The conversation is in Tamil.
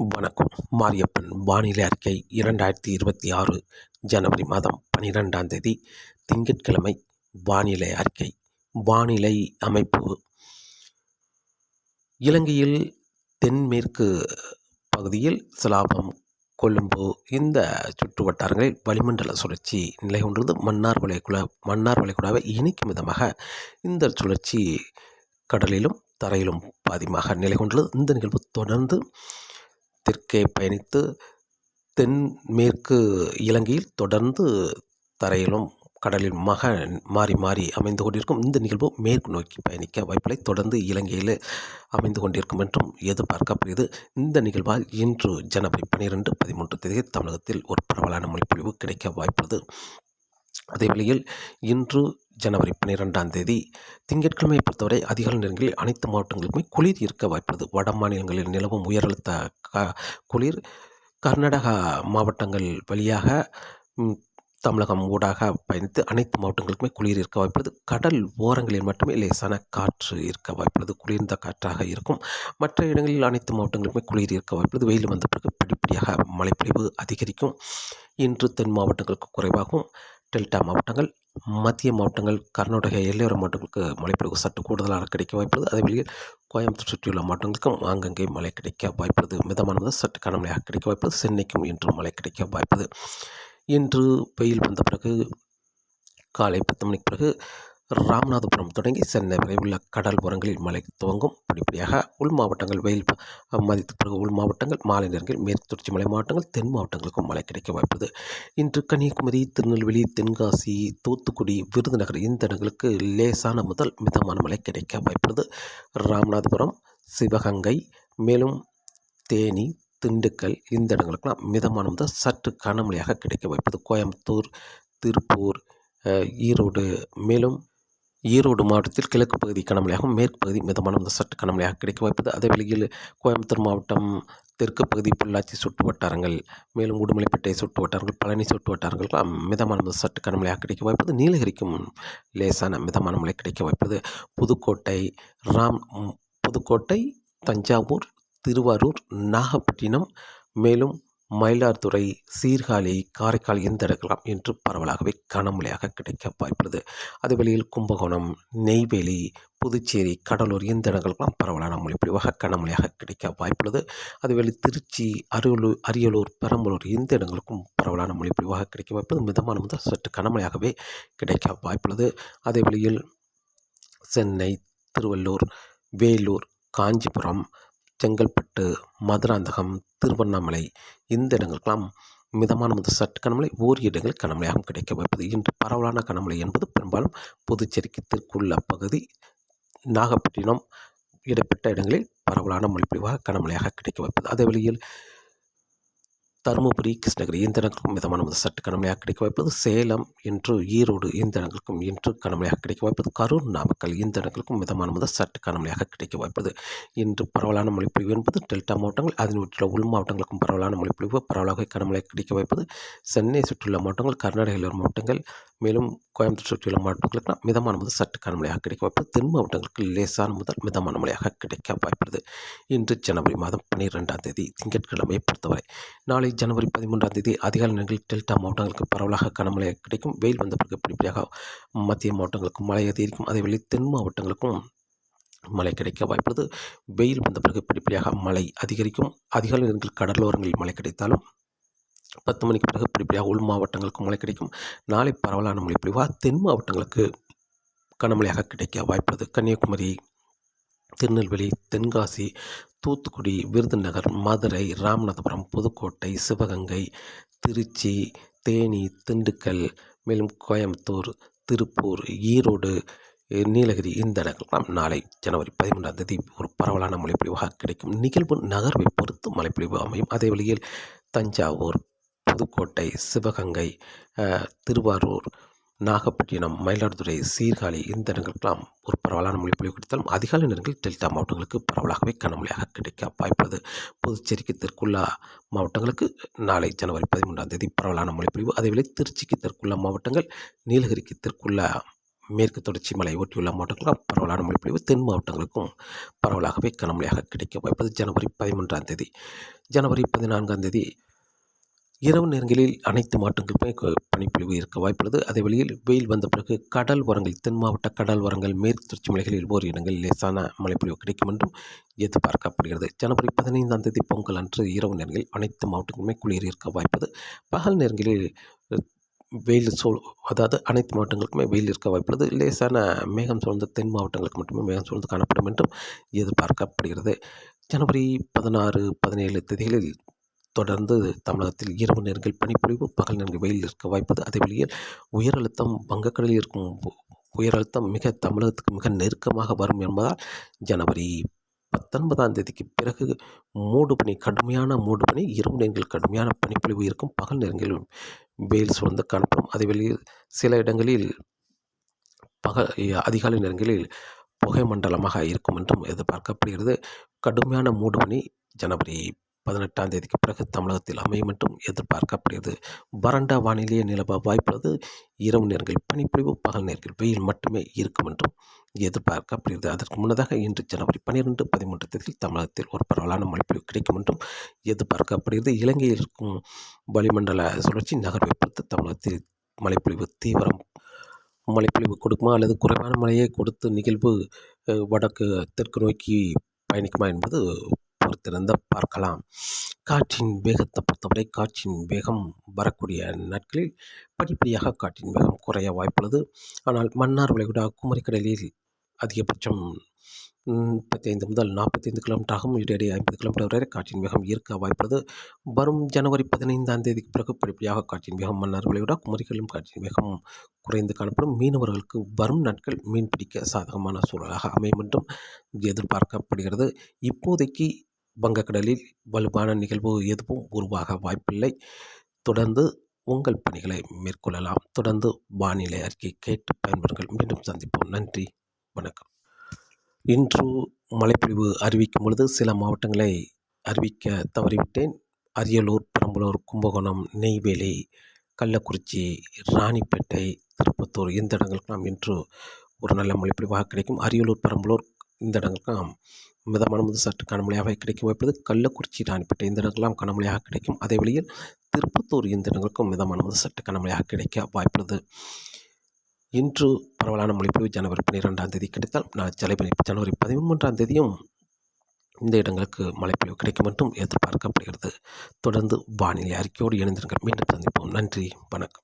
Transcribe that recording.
வணக்கம். மாரியப்பன் வானிலை அறிக்கை இரண்டாயிரத்தி இருபத்தி ஆறு ஜனவரி மாதம் பனிரெண்டாம் தேதி திங்கட்கிழமை வானிலை அறிக்கை. வானிலை அமைப்பு. இலங்கையில் தென்மேற்கு பகுதியில் சிலாபம் கொழும்பு இந்த சுற்று வட்டாரங்களில் வளிமண்டல சுழற்சி நிலை கொண்டது மன்னார் வளைகுடா மன்னார் வளைகுடாவை இணைக்கும் விதமாக இந்த சுழற்சி கடலிலும் தரையிலும் பாதிமாக நிலை கொண்டுள்ளது. இந்த நிகழ்வு தொடர்ந்து தெற்கே பயணித்து தென்மேற்கு இலங்கையில் தொடர்ந்து தரையிலும் கடலில் மக மாறி மாறி அமைந்து கொண்டிருக்கும் இந்த நிகழ்வு மேற்கு நோக்கி பயணிக்க வாய்ப்பில்லை. தொடர்ந்து இலங்கையில் அமைந்து கொண்டிருக்கும் என்றும் எதிர்பார்க்கப்படுகிறது. இந்த நிகழ்வால் இன்று ஜனவரி பனிரெண்டு பதிமூன்று தேதி தமிழகத்தில் ஒரு பரவலான மொழிப்பொழிவு கிடைக்க வாய்ப்புள்ளது. அதே வேளையில் இன்று ஜனவரி பன்னிரெண்டாம் தேதி திங்கட்கிழமையை பொறுத்தவரை அதிகாலை நேரங்களில் அனைத்து மாவட்டங்களுக்குமே குளிர் இருக்க வாய்ப்புள்ளது. வட மாநிலங்களில் நிலவும் உயரழுத்த கா குளிர் கர்நாடகா மாவட்டங்கள் வழியாக தமிழகம் ஊடாக பயணித்து அனைத்து மாவட்டங்களுக்குமே குளிர் இருக்க வாய்ப்புள்ளது. கடல் ஓரங்களில் மட்டுமே லேசான காற்று இருக்க வாய்ப்புள்ளது. குளிர்ந்த காற்றாக இருக்கும் மற்ற இடங்களில் அனைத்து மாவட்டங்களுக்குமே குளிர் இருக்க வாய்ப்புள்ளது. வெயில் வந்த பிறகு படிப்படியாக மழைப்பொழிவு அதிகரிக்கும். இன்று தென் மாவட்டங்களுக்கு குறைவாகும். டெல்டா மாவட்டங்கள் மத்திய மாவட்டங்கள் கர்நாடக எல்லையோர மாவட்டங்களுக்கு மழைப்பொழிவு சற்று கூடுதலாக கிடைக்க வாய்ப்புள்ளது. அதே வழியில் கோயம்புத்தூர் சுற்றியுள்ள மாவட்டங்களுக்கும் ஆங்கங்கே மழை கிடைக்க வாய்ப்புள்ளது. மிதமான சற்று கனமழையாக கிடைக்க வாய்ப்புள்ளது. சென்னைக்கும் இன்று மழை கிடைக்க வாய்ப்புள்ளது. இன்று வெயில் வந்த பிறகு காலை பத்து மணிக்கு பிறகு ராமநாதபுரம் தொடங்கி சென்னை வரை உள்ள கடல் ஓரங்களில் மழை துவங்கும். படிப்படியாக உள் மாவட்டங்கள் வெயில் மதித்த பிறகு உள் மாவட்டங்கள் மாலை நேரங்களில் மேற்கு தொடர்ச்சி மலை மாவட்டங்கள் தென் மாவட்டங்களுக்கும் மழை கிடைக்க வாய்ப்புள்ளது. இன்று கன்னியாகுமரி திருநெல்வேலி தென்காசி தூத்துக்குடி விருதுநகர் இந்த இடங்களுக்கு லேசான முதல் மிதமான மழை கிடைக்க வாய்ப்புள்ளது. ராமநாதபுரம் சிவகங்கை மேலும் தேனி திண்டுக்கல் இந்த இடங்களுக்கெல்லாம் மிதமான முதல் சற்று கனமழையாக கிடைக்க வாய்ப்பது கோயம்புத்தூர் திருப்பூர் ஈரோடு மேலும் ஈரோடு மாவட்டத்தில் கிழக்கு பகுதி கனமழையாகவும் மேற்கு பகுதி மிதமான முதல் சற்று கனமழையாக கிடைக்க வாய்ப்பது அதே வேளையில் கோயம்புத்தூர் மாவட்டம் தெற்கு பகுதி பொள்ளாச்சி சுற்று வட்டாரங்கள் மேலும் உடுமலைப்பேட்டை சுற்று வட்டாரங்கள் பழனி சுற்று வட்டாரங்கள் மிதமான முதல் சற்று கனமழையாக கிடைக்க வாய்ப்பது நீலகிரிக்கும் லேசான மிதமான மழை கிடைக்க வாய்ப்பது புதுக்கோட்டை ராம் புதுக்கோட்டை தஞ்சாவூர் திருவாரூர் நாகப்பட்டினம் மேலும் மயிலாடுதுறை சீர்காழி காரைக்கால் எந்த இடங்களாம் என்று பரவலாகவே கனமழையாக கிடைக்க வாய்ப்புள்ளது. அதே வேளையில் கும்பகோணம் நெய்வேலி புதுச்சேரி கடலூர் இந்த இடங்களுக்கெல்லாம் பரவலான மொழி மொழிப்பொழிவாக கனமழையாக கிடைக்க வாய்ப்புள்ளது. அதுவேளை திருச்சி அரியலூர் அரியலூர் பெரம்பலூர் இந்த இடங்களுக்கும் பரவலான மொழி மொழிப்பொழிவாக கிடைக்க வாய்ப்புள்ளது. மிதமான முதல் சற்று கனமழையாகவே கிடைக்க வாய்ப்புள்ளது. அதே வழியில் சென்னை திருவள்ளூர் வேலூர் காஞ்சிபுரம் செங்கல்பட்டு மதுராந்தகம் திருவண்ணாமலை இந்த இடங்களுக்கெல்லாம் மிதமான முதல் சற்று கனமழை ஓரிரு இடங்களில் கனமழையாகவும் கிடைக்க வைப்பது இன்று பரவலான கனமழை என்பது பெரும்பாலும் புதுச்சேரிக்கு தெற்குள்ள பகுதி நாகப்பட்டினம் இடப்பட்ட இடங்களில் பரவலான மொழிப்பொழிவாக கனமழையாக கிடைக்க வைப்பது அதே வழியில் தருமபுரி கிருஷ்ணகிரி இந்த இடங்களுக்கும் மிதமான முதல் சற்று கனமழையாக கிடைக்க வாய்ப்பது. சேலம் என்று ஈரோடு இந்த இடங்களுக்கும் இன்று கனமழையாக கிடைக்க வாய்ப்பது. கரூர் நாமக்கல் இந்த இடங்களுக்கும் மிதமான முதல் சற்று கனமழையாக கிடைக்க வாய்ப்பது. இன்று பரவலான மொழிப்பொழிவு என்பது டெல்டா மாவட்டங்கள் அதன் உள்ள உள் மாவட்டங்களுக்கும் பரவலான மொழிப்பொழிவு. பரவலாக கனமழை கிடைக்க வாய்ப்பது. சென்னை சுற்றியுள்ள மாவட்டங்கள் கர்நாடக மாவட்டங்கள் மேலும் கோயம்புத்தூர் சுற்றியுள்ள மாவட்டங்களுக்கு மிதமான முதல் சற்று கனமழையாக கிடைக்க வாய்ப்பு. தென் மாவட்டங்களுக்கு லேசான முதல் மிதமான மழையாக கிடைக்க வாய்ப்புள்ளது. இன்று ஜனவரி மாதம் பன்னிரெண்டாம் தேதி திங்கட்கிழமையை பொறுத்தவரை. நாளை ஜனவரி பதிமூன்றாம் தேதி அதிகாலை நேரங்களில் டெல்டா மாவட்டங்களுக்கு பரவலாக கனமழை கிடைக்கும். வெயில் வந்த பிறகு படிப்படியாக மத்திய மாவட்டங்களுக்கும் மழை அதிகரிக்கும். அதேவேளை தென் மாவட்டங்களுக்கும் மழை கிடைக்க வாய்ப்புள்ளது. வெயில் வந்த பிறகு படிப்படியாக மழை அதிகரிக்கும். அதிகாலை நேரங்களில் கடலோரங்களில் மழை கிடைத்தாலும் பத்து மணிக்கு பிறகு இப்படிப்படியாக உள் மாவட்டங்களுக்கு மழை கிடைக்கும். நாளை பரவலான மழை பொழிவாக தென் மாவட்டங்களுக்கு கனமழையாக கிடைக்க வாய்ப்பது கன்னியாகுமரி திருநெல்வேலி தென்காசி தூத்துக்குடி விருதுநகர் மதுரை ராமநாதபுரம் புதுக்கோட்டை சிவகங்கை திருச்சி தேனி திண்டுக்கல் மேலும் கோயம்புத்தூர் திருப்பூர் ஈரோடு நீலகிரி இந்த இடங்கள்லாம் நாளை ஜனவரி பதிமூன்றாம் தேதி ஒரு பரவலான மழைப்பொழிவாக கிடைக்கும். நிகழ்வு நகர்வை பொறுத்து மழைப்பொழிவு அமையும். அதே வழியில் தஞ்சாவூர் புதுக்கோட்டை சிவகங்கை திருவாரூர் நாகப்பட்டினம் மயிலாடுதுறை சீர்காழி இந்த இடங்களுக்கெல்லாம் ஒரு பரவலான மொழிப்பொழிவு கிடைத்தாலும் அதிகாலை நேரங்களில் டெல்டா மாவட்டங்களுக்கு பரவலாகவே கனமழையாக கிடைக்க வாய்ப்புள்ளது. புதுச்சேரிக்கு தெற்குள்ளா மாவட்டங்களுக்கு நாளை ஜனவரி பதிமூன்றாம் தேதி பரவலான மொழிப்பொழிவு அதேவேளை திருச்சிக்கு தெற்குள்ள மாவட்டங்கள் நீலகிரிக்கு தெற்குள்ளா மேற்கு தொடர்ச்சி மலை ஒட்டியுள்ள மாவட்டங்களுக்கும் பரவலான மழை பொழிவு தென் மாவட்டங்களுக்கும் பரவலாகவே கனமழையாக கிடைக்க வாய்ப்பது ஜனவரி பதிமூன்றாம் தேதி. ஜனவரி பதினான்காம் தேதி இரவு நேரங்களில் அனைத்து மாவட்டங்களுக்குமே பனிப்பொழிவு இருக்க வாய்ப்புள்ளது. அதே வழியில் வெயில் வந்த பிறகு கடல் ஓரங்கள் தென் மாவட்ட கடல் ஓரங்கள் மேற்கு தொடர்ச்சி மலைகளில் ஓர் இடங்களில் லேசான மழைப்பொழிவு கிடைக்கும் என்றும் எதிர்பார்க்கப்படுகிறது. ஜனவரி பதினைந்தாம் தேதி பொங்கல் அன்று இரவு நேரங்களில் அனைத்து மாவட்டங்களுமே குளிர் இருக்க வாய்ப்பது. பகல் நேரங்களில் வெயில் சூழ் அதாவது அனைத்து மாவட்டங்களுக்குமே வெயில் இருக்க வாய்ப்புள்ளது. லேசான மேகம் சூழ்ந்த தென் மாவட்டங்களுக்கு மட்டுமே மேகம் சூழ்ந்து காணப்படும் என்றும் எதிர்பார்க்கப்படுகிறது. ஜனவரி பதினாறு பதினேழு தேதிகளில் தொடர்ந்து தமிழகத்தில் இரவு நேரங்கள் பனிப்பொழிவு பகல் நேரங்கள் வெயில் இருக்க வாய்ப்பது. அதே வழியில் உயர் அழுத்தம் வங்கக்கடலில் இருக்கும் உயர் அழுத்தம் மிக தமிழகத்துக்கு மிக நெருக்கமாக வரும் என்பதால் ஜனவரி பத்தொன்பதாம் தேதிக்கு பிறகு மூடுபனி கடுமையான மூடுபனி இரவு நேரங்கள் கடுமையான பனிப்பொழிவு இருக்கும் பகல் நேரங்களில் வெயில் சூழ்ந்து காணப்படும் அதே வழியில் சில இடங்களில் பகல் அதிகாலை நேரங்களில் புகை மண்டலமாக இருக்கும் என்றும் எதிர்பார்க்கப்படுகிறது. கடுமையான மூடுபனி ஜனவரி பதினெட்டாம் தேதிக்கு பிறகு தமிழகத்தில் அமையும் என்றும் எதிர்பார்க்கப்படுகிறது. வறண்ட வானிலையே நிலவ வாய்ப்புள்ளது. இரவு நேரங்களில் பனிப்பொழிவு பகல் நேரங்கள் வெயில் மட்டுமே இருக்கும் என்றும் எதிர்பார்க்கப்படுகிறது. அதற்கு முன்னதாக இன்று ஜனவரி பன்னிரெண்டு பதிமூன்று தேதியில் தமிழகத்தில் ஒரு பரவலான மழைப்பொழிவு கிடைக்கும் என்றும் எதிர்பார்க்கப்படுகிறது. இலங்கையில் இருக்கும் வளிமண்டல சுழற்சி நகர்வை பொறுத்து தமிழகத்தில் மழைப்பொழிவு தீவிரம் மழைப்பொழிவு கொடுக்குமா அல்லது குறைவான மழையை கொடுத்து நிகழ்வு வடக்கு தெற்கு நோக்கி பயணிக்குமா என்பது பொறுத்திருந்து பார்க்கலாம். காற்றின் வேகத்தை பொறுத்தவரை காற்றின் வேகம் வரக்கூடிய நாட்களில் படிப்படியாக காற்றின் வேகம் குறைய வாய்ப்புள்ளது. ஆனால் மன்னார் வளைகுடா குமரிக்கடலில் அதிகபட்சம் முப்பத்தைந்து முதல் நாற்பத்தைந்து கிலோமீட்டராகவும் இடையிடையே ஐம்பது கிலோமீட்டர் வரை காற்றின் வேகம் இருக்க வாய்ப்புள்ளது. வரும் ஜனவரி பதினைந்தாம் தேதிக்கு பிறகு படிப்படியாக காற்றின் வேகம் மன்னார் வளைகுடா குமரிகளிலும் காற்றின் வேகம் குறைந்து காணப்படும். மீனவர்களுக்கு வரும் நாட்கள் மீன் பிடிக்க சாதகமான சூழலாக அமையும் என்றும் எதிர்பார்க்கப்படுகிறது. இப்போதைக்கு வங்கக்கடலில் வலுவான நிகழ்வு எதுவும் உருவாக வாய்ப்பில்லை. தொடர்ந்து உங்கள் பணிகளை மேற்கொள்ளலாம். தொடர்ந்து வானிலை அறிக்கை கேட்டு பயன்பெறுங்கள். மீண்டும் சந்திப்போம். நன்றி. வணக்கம். இன்று மழைப்பொழிவு அறிவிக்கும் பொழுது சில மாவட்டங்களை அறிவிக்க தவறிவிட்டேன். அரியலூர் பெரம்பலூர் கும்பகோணம் நெய்வேலி கள்ளக்குறிச்சி ராணிப்பேட்டை திருப்பத்தூர் இந்த இடங்களுக்கெல்லாம் இன்று ஒரு நல்ல மழைப்பொழிவாக கிடைக்கும். அரியலூர் பெரம்பலூர் இந்த இடங்களுக்கெல்லாம் மிதமான முதல் சற்று கனமழையாக கிடைக்கும். வாய்ப்புள்ளது கள்ளக்குறிச்சி ராணிப்பேட்டை இந்த கனமழையாக கிடைக்கும். அதே வழியில் திருப்பத்தூர் இயந்திரங்களுக்கும் மிதமான முதல் சற்று கனமழையாக கிடைக்க வாய்ப்புள்ளது. இன்று பரவலான மொழிப்பொழிவு ஜனவரி பன்னிரெண்டாம் தேதி கிடைத்தால் நான் ஜனவரி ஜனவரி பதிமூன்றாம் தேதியும் இந்த இடங்களுக்கு மழைப்பொழிவு கிடைக்கும் என்றும் எதிர்பார்க்கப்படுகிறது. தொடர்ந்து வானிலை அறிக்கையோடு இணைந்திருங்கள். மீண்டும் சந்திப்போம். நன்றி. வணக்கம்.